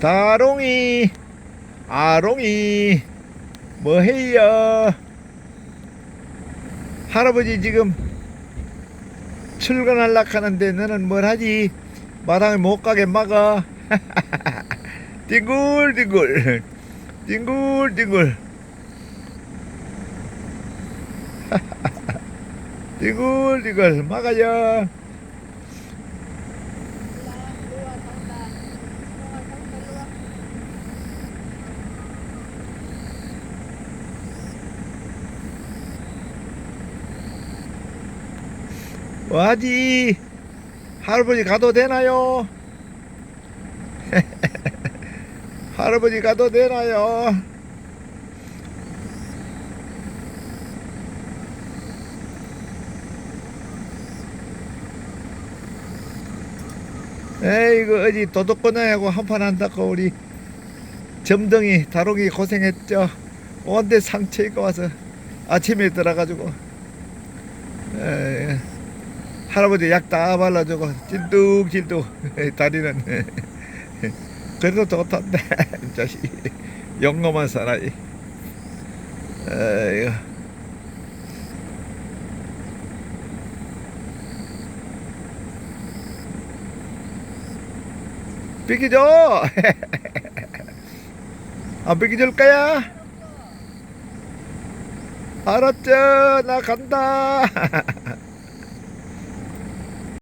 다롱이 아롱이 뭐해요? 할아버지 지금 출근하려고 하는데 너는 뭘 하지? 마당에 못 가게 막아. 뒹굴뒹굴 뒹굴뒹굴. 뒹굴뒹굴 막아요 와지 할아버지 가도 되나요? 할아버지 가도 되나요? 에이구 어디 도둑꺼나하고 한판 한다고 우리 점덩이 다롱이 고생했죠 온데 상처 입고 와서 아침에 들어가지고 에이, 할아버지 약 다 발라주고 찐득찐득 다리는. 그래도 좋던데 이 자식. 영롱한 사나이. 에이구 삐기줘! 안 삐기줄 거야? 알았죠? 나 간다